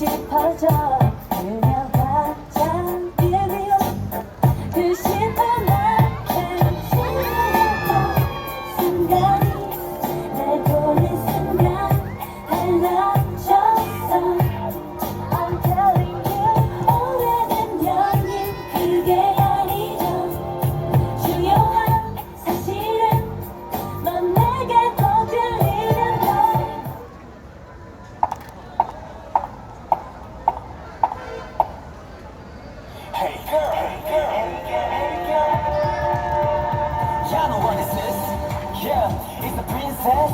싶어져. Says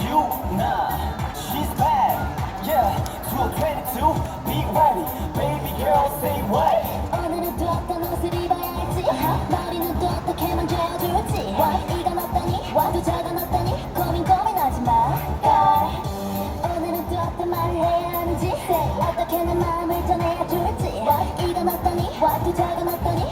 you nah she's bad. Yeah 222 be ready. Baby girl say what? 오늘은 또 어떤 옷을 입어야 할지. 머리는 또 어떻게 만져줄지. 이건 어떠니 와도 저건 어떠니 고민 고민하지 마. Girl. 오늘은 또 어떤 말을 해야 하는지. 어떻게 내 마음을 전해야 줄지. 이건 어떠니 와도 저건 어떠니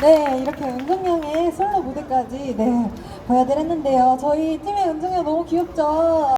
네, 이렇게 은정양의 솔로 무대까지 네, 보여드렸는데요. 저희 팀의 은정양 너무 귀엽죠?